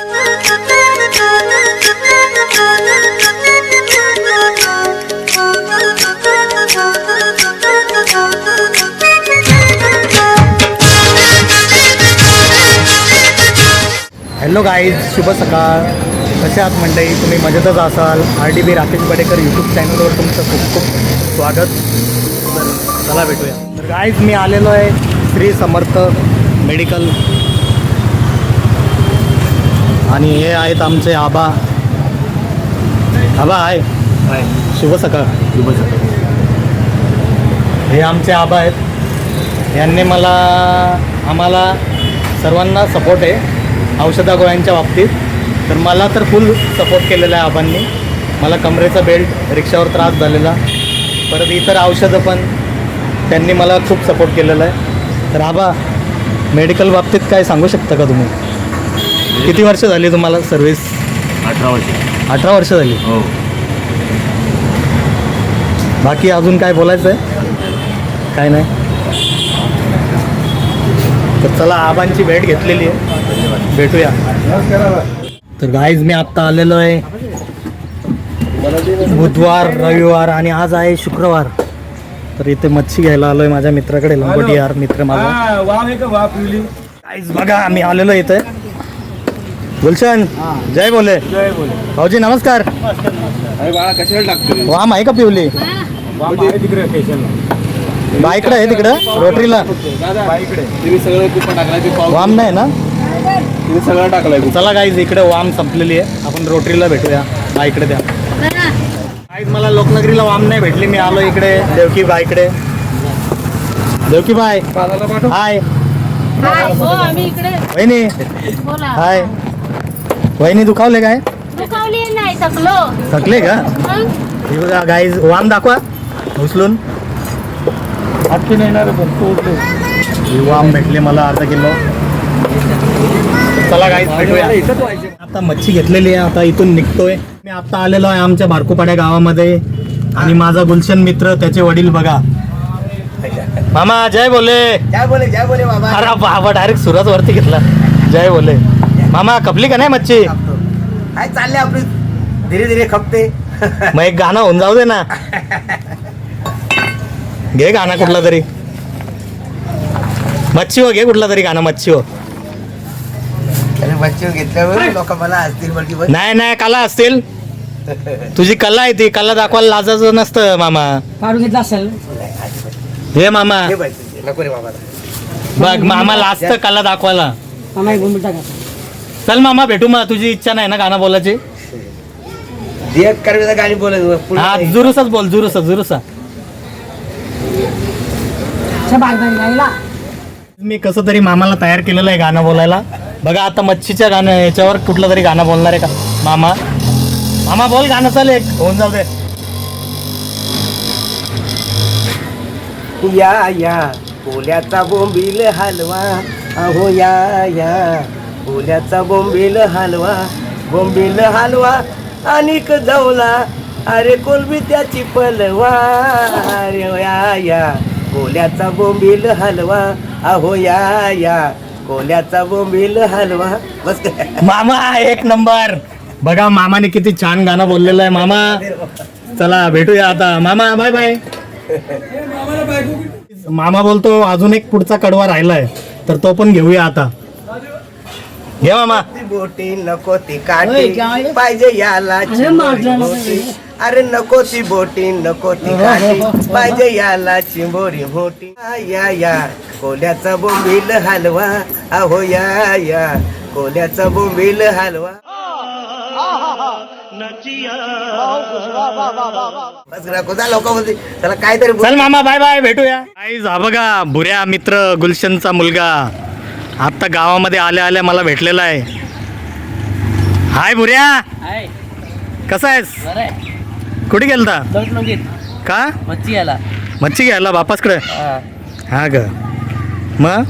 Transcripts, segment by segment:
Hello guys शुभ सकाळ. कसे आहात मंडळी? तुम्ही मजेतच असाल. R D B Rakesh Badekar YouTube चॅनलवर तुमचं खूप खूप स्वागत. तर चला भेटूया. तर गाईज मी आलेलो आहे श्री समर्थ मेडिकल आणि हे आहेत आमचे आबा. आबा आहे शुभ सकाळ. शुभ सकाळ. हे आमचे आबा आहेत. यांनी मला आम्हाला सर्वांना सपोर्ट आहे. औषधा गोळ्यांच्या बाबतीत. तर मला तर फुल सपोर्ट केलेला आहे आबांनी. मला कमरेचा बेल्ट रिक्षावर त्रास झालेला. परत इतर औषधं पण त्यांनी मला खूप सपोर्ट केलेला आहे. तर आबा मेडिकल बाबतीत काय सांगू शकता का तुम्ही? किती वर्ष झाली तुम्हाला सर्व्हिस अठरा वर्ष. अठरा वर्ष झाली. हो. बाकी अजून काय बोलायचं आहे काय नाही. तर चला आबांची भेट घेतलेली आहे. भेटूया. तर गाईज मी आत्ता आलेलो आहे. बुधवार रविवार आणि आज आहे शुक्रवार. तर इथे मच्छी घ्यायला आलोय माझ्या मित्राकडे. लंगोटी यार मित्र माझा. वाव आहे का वाव पिवली. गाईज बघा आम्ही आलेलो इथे. गुलशन जय बोले. जय बोले. भाऊजी नमस्कार. वाम आहे का पिवली? वाव आहे तिकडे स्टेशनला बाईकडे आहे तिकडं रोटरीला. दादा बाईकडे. तुम्ही सगळं कुपन टाकलाय ते पाव वाम नाही ना? तुम्ही सगळं टाकलाय चला गाईज इकडे वाम संपलेली आहे. आपण रोटरीला भेटूया. इकडे द्या. गाईज मला लोकनगरीला वाम नाही भेटली. मी आलो इकडे देवकी बाईकडे. देवकी बाय. हाय हाय हो आम्ही इकडे. वहिनी दुखावले काय? दुखावली नाही थकलो. थकले का? मग हे बघा गाईज वाम दाखवा. उचलून. येणार पण तो ही वाम भेटली मला अर्धा किलो. चला गाईज भेटूया. आता मच्छी घेतलेली आहे आता इथून निघतोय. मी आता आलेलो आहे आमच्या बारकुपाड्या गावामध्ये. आणि माझा गुलशन मित्र त्याचे वडील बघा. मामा जय बोले. जय बोले जय बोले बाबा. अरे बाबा डायरेक्ट सुरत वरती घेतला. जय बोले. मामा कपली का नाही मच्छी? काय चालले आपली? धीरे धीरे खपते. मग एक गाणं होऊन जाऊ दे ना. घे गाणं कुठला तरी. मच्छी हो घे कुठला तरी गाणं मच्छी हो. अरे बच्चे घेतल्यावर लोक मला असतील बघ. नाही नाही कला असतील. तुझी कला आहे ती कला दाखवायला लाजायचं नसतं मामा. काढून घेतला असेल. नाही, अजिबात. हे मामा हे नको रे बाबा बघ मामा लाजतं कला दाखवायला. मामा एक टाका. चल मामा भेटू मग तुझी इच्छा नाही ना गाणं बोलायची? देख गाणी पुढे हा नाही. जुरुसच बोल जुरुसा. जुरुसा मी कसं तरी मामाला तयार केलेलं आहे गाणं बोलायला. बघा आता मच्छीच्या गाणं याच्यावर कुठलं तरी गाणं बोलणार आहे का? मामा. मामा बोल गाणं चाल एक. होऊन जाऊ दे. या या पोल्याचा बोंबील हलवा. अहो या या. पोल्याचा बोंबील हलवा बोंबील हलवा अनिक जवला. अरे कोलबी त्याची पलवा. अरे या या. कोल्याचा बोंबील हलवा. अहो या या. कोल्याचा बोंबील हलवा. बस मामा एक नंबर. बघा मामाने किती छान गाणं बोललेलं आहे मामा. चला भेटूया आता. मामा बाय बाय मामा बोलतो अजून एक पुढचा कडवा राहिलाय. तर तो पण घेऊया आता. घे मामा. ती बोटी नको ती काठी? पाहिजे याला अरे चिंबोरी नको ती बोटी नको ती काठी. पाहिजे याला चिंबोरी मोठी आ, या या. कोल्याचा बोंबील हलवा. अहो या या. कोल्याचा बोंबील हलवा. जा त्याला काहीतरी. चल मामा बाय बाय भेटूया. आईज हा बघा भुऱ्या मित्र गुलशनचा मुलगा. आता गावामध्ये आल्या आल्या मला भेटलेला आहे. हाय भुऱ्या आहे कसा आहेस? बरं कुठे गेलता? का? मच्छी याला मच्छी घ्यायला बापासकडे? हा. ग मग?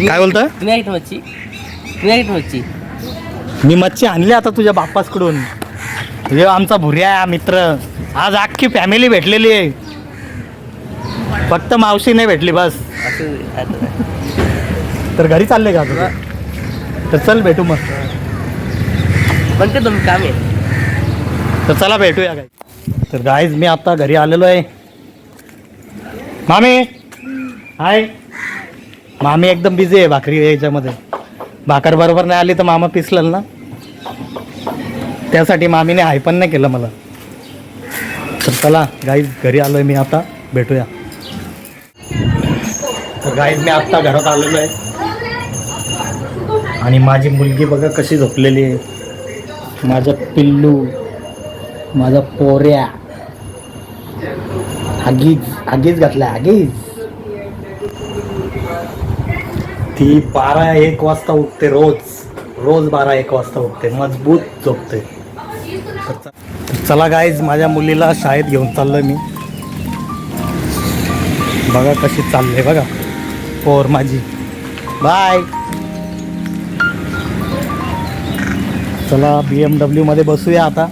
काय बोलता? तुम्ही आहेत मच्छी? तुम्ही आहेत मच्छी? मी मच्छी आणली आता तुझ्या बापासकडून. हे आमचा भुऱ्या मित्र. आज अख्खी फॅमिली भेटलेली आहे. फक्त मावशी नाही भेटली बस. असं आता तर घरी चालले का तुझं तर चल भेटू मग. म्हणते तुम्ही काम आहे. तर चला भेटूया काय तर गाईज मी आता घरी आलेलो आहे. मामी! हाय. मामी एकदम बिझी आहे भाकरी याच्यामध्ये. भाकर बरोबर नाही आली तर मामा पिसलेल ना. त्यासाठी मामीने हाय पण नाही केलं मला. तर चला गाईज घरी आलोय मी आता. भेटूया. गाईज मी आत्ता घरात आलेलो आहे. आणि माझी मुलगी बघा कशी झोपलेली आहे. माझं पिल्लू माझा पोऱ्या. आगीज आगीच घातलाय आगीज. ती बारा एक वाजता उठते रोज. रोज बारा एक वाजता उठते. मजबूत झोपते. चला गाईज माझ्या मुलीला शाळेत घेऊन चाललो मी. बघा कशी चालले बघा. पोर माझी. बाय. चला बी एम डब्ल्यू मध्ये बसूया आता.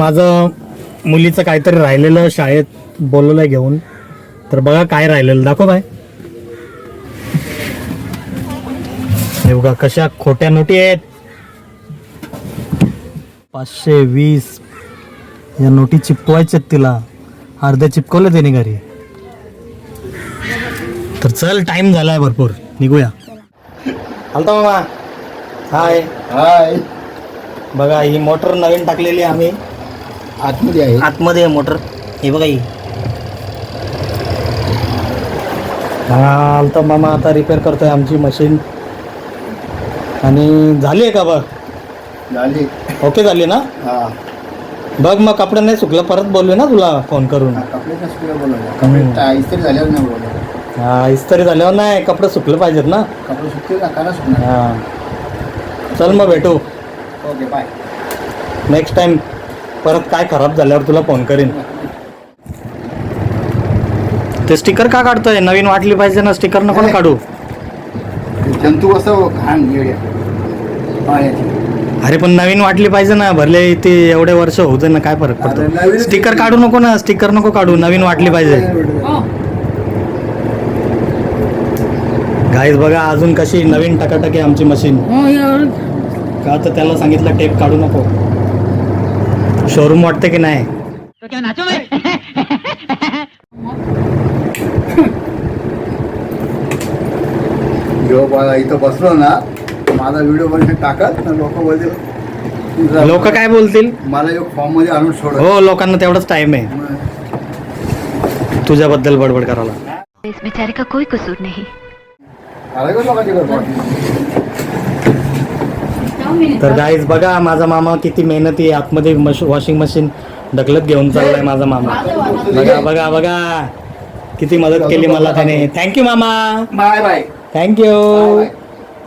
माझं मुलीचं काहीतरी राहिलेलं शाळेत बोलवलंय घेऊन. तर बघा काय राहिलेलं. दाखव बाय. हे बघा कशा खोट्या नोटी आहेत. पाचशे वीस. या नोटी चिपकवायच्यात तिला. अर्ध्या चिपकवल्या त्याने घरी. तर चल टाइम झालाय भरपूर. निघूया. आलता मामा? हाय हाय बघा ही मोटर नवीन टाकलेली आम्ही. आतमध्ये आहे. आतमध्ये आहे मोटर. हे बघा ही. हा आलता मामा आता रिपेअर करतोय आमची मशीन आणि झाली आहे का बघ? झाली. ओके झाली ना? हा. बघ मग कपडे नाही सुकलं परत बोलवे ना तुला फोन करून. कपडे बोलवलं. कपडे इस्त्री झाल्यावर नाही बोलवलं. हा इस्त्री झाल्यावर नाही कपडे सुकले पाहिजेत ना? कपडे सुकते ना काला सुकणार. हा. चल मग भेटू. ओके बाय नेक्स्ट टाइम परत काय खराब झाल्यावर तुला फोन करीन. ते स्टिकर का काढतोय? नवीन वाटली पाहिजे ना स्टिकर नको ना काढू. जंतू कसं घाण येड्या पाण्याची. अरे पण नवीन वाटली पाहिजे ना भरले ते एवढे वर्ष होऊ दे ना काय फरक अरे पडतो? नवीन- स्टिकर काढू नको ना स्टिकर नको काढू नवीन वाटली पाहिजे. गाईज बघा अजून कशी नवीन टकाटक आहे आमची मशीन का तर त्याला सांगितलं टेप काढू नको. शोरूम वाटते की नाही? इथं बसलो ना माझा व्हिडिओ बनवून टाकत ना लोक बोलतील लोक काय बोलतील? मला एक फॉर्ममध्ये आणून सोड हो लोकांना तेवढाच टाइम आहे. तुझ्याबद्दल बडबड करायला. इस बेचारे का कोई कसूर नहीं। लोकांची तर गाईज बघा माझा मामा किती मेहनती आहे. आतमध्ये मश वॉशिंग मशीन ढकलत घेऊन चाललाय माझा मामा. बघा बघा बघा. किती मदत केली मला त्याने. थँक्यू मामा. बाय बाय थँक्यू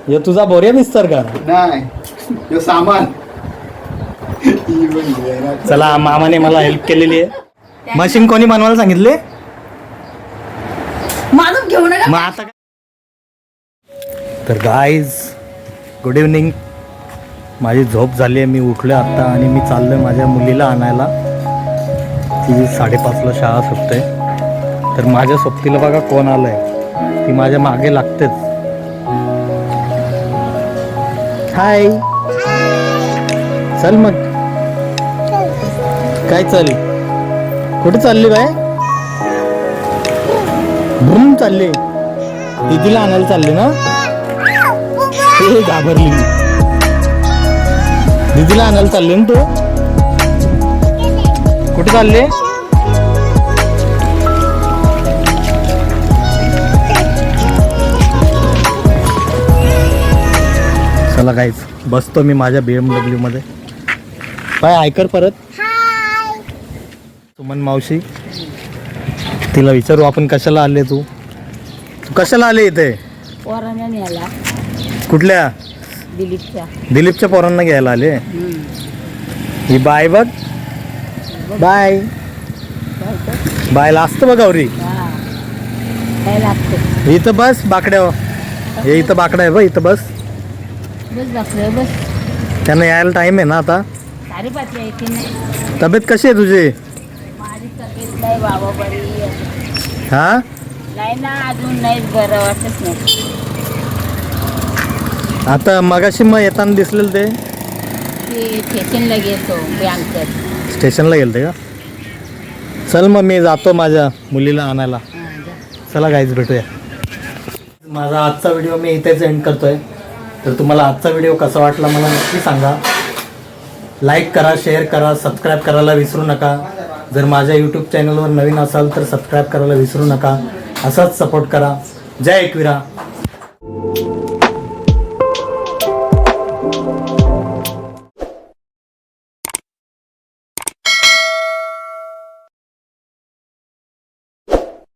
हे तुझा बोरिया मिस्तर का? नाही. सामान. चला मामाने मला हेल्प केलेली आहे. मशीन कोणी बनवायला सांगितले? मग आता? तर गाईज गुड इव्हनिंग माझी झोप झाली आहे. मी उठलो आत्ता आणि मी चाललोय माझ्या मुलीला आणायला. ती साडेपाचला शाळा सुटते. तर माझ्या सोबतीला बघा कोण आलंय. ती माझ्या मागे लागतेच. हाय चल मग. काय चल? कुठे चालली बाय? भूम चालली. दीदीला आणायला चालली ना? ते घाबरली. दीदीला आणायला चालली ना तू? कुठे चालले? चला काहीच बसतो मी माझ्या बी एम डब्ल्यू मध्ये. काय ऐकर परत. सुमन मावशी तिला विचारू आपण कशाला आले तू तू? कशाला आले इथे? पोराने न्यायला. कुठल्या? दिलीपच्या. दिलीपच्या पोरांना घ्यायला आले? ही बाय बघ. बाय. बायला असतं बघ गौरी. काय लागतं इथं बस बाकड्या हे इथं बाकडा आहे बघ इथं बस. बस त्यांना यायला टाइम आहे ना आता? तब्येत कशी आहे तुझी? माझी तब्येत नाही बाबा बरी आहे. हा? नाही ना अजून नाही बरं वाटत नाही. आता मगाशी मग येताना दिसलेलं ते. स्टेशनला गेलो बँकेत स्टेशनला गेलं ते का? चल मग मी जातो माझ्या मुलीला आणायला. चला गाईज भेटूया. माझा आजचा व्हिडिओ मी इथेच एंड करतोय. तर तुम्हाला आजचा व्हिडिओ कसा वाटला मला नक्की सांगा. लाईक करा शेअर करा सबस्क्राईब करायला विसरू नका. जर माझ्या यूट्यूब चॅनलवर नवीन असाल तर सबस्क्राईब करायला विसरू नका. असाच सपोर्ट करा. जय एकविरा.